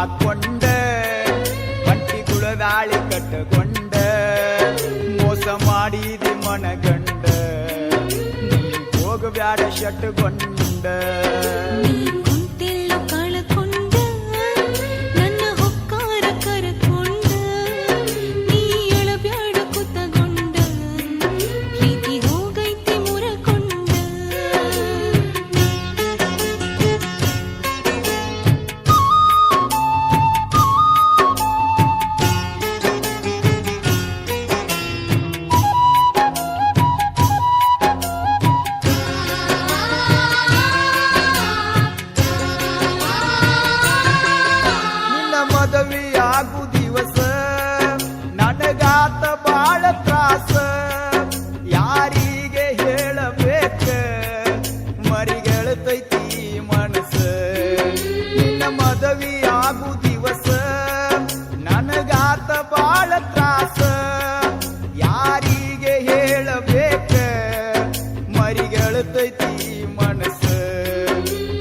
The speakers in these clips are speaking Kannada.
ஆட்கொண்ட வட்டி குளதாளி கட்ட கொண்ட மೋಸಮಾಡಿದಿ ಮನಗಂಡ ನೀ ಹೋಗಬ್ಯಾಡ ಶಟ್ ಗೊಂಡ ಬಾಳ ತ್ರಾಸ. ಯಾರಿಗೆ ಹೇಳಬೇಕ? ಮರಿಗಳತೈತಿ ಮನಸ್ಸ.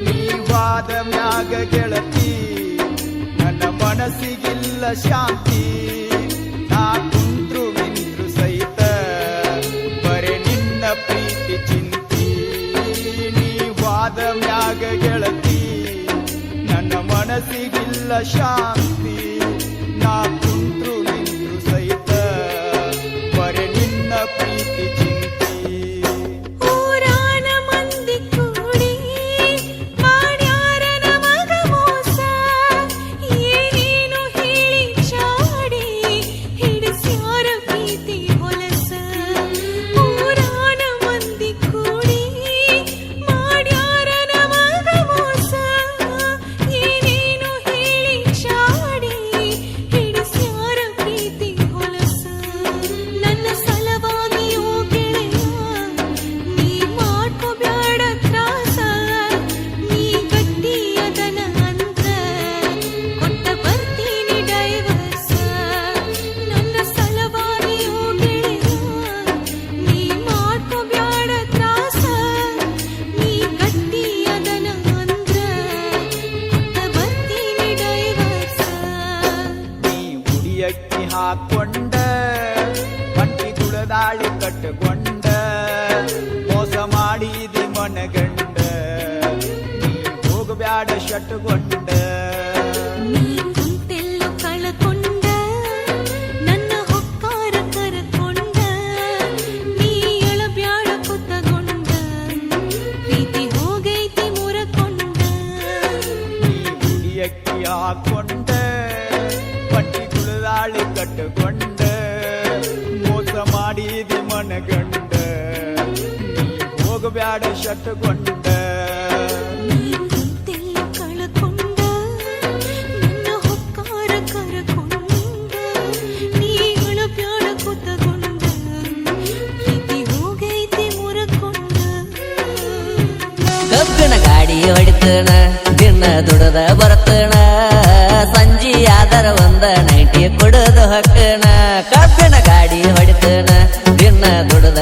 ನೀವಾದ ಮ್ಯಾಗ ಗೆಳತಿ. ನನ್ನ ಮನಸ್ಸಿಗಿಲ್ಲ ಶಾಂತಿ. ನಾ ಕುಂತ್ರು ನಿಂತ್ರು ಸಹಿತ. ಬರೆ ನಿನ್ನ ಪ್ರೀತಿ, ಚಿಂತಿ. ನೀವಾದ ಮ್ಯಾಗ ಗೆಳತಿ. ನನ್ನ ಮನಸ್ಸಿಗಿಲ್ಲ ಶಾಂತಿ. ಅಕ್ಕಿ ಹಾಕೊಂಡ ಬಂಟಿ ತುಳದಾಳಿ ಕಟ್ಟಕೊಂಡ ಮೋಸ ಮಾಡಿದಿ ಮನಗಂಡ. ಹೋಗಬ್ಯಾಡ ಶಟ್ಟುಕೊಂಡ ಕಟ್ಟುಕೊಂಡ ಮೋಸ ಮಾಡಿದಿ ಮನಗಂಡ ಹೋಗಬ್ಯಾಡ ಶಟ್ಟುಕೊಂಡ ಕಬ್ಬಿನ ಗಾಡಿ ಹೊಡಿತಣ ದಿನ ದುಡದ ಬರ್ತಣ ಯಾರ ಒಂದ ನೈಟಿ ಕೊಡೋದು ಹಕ್ಕಣ ಕಬ್ಬಿನ ಗಾಡಿ ಹೊಡಿತನ ದಿನ ದುಡ್ದ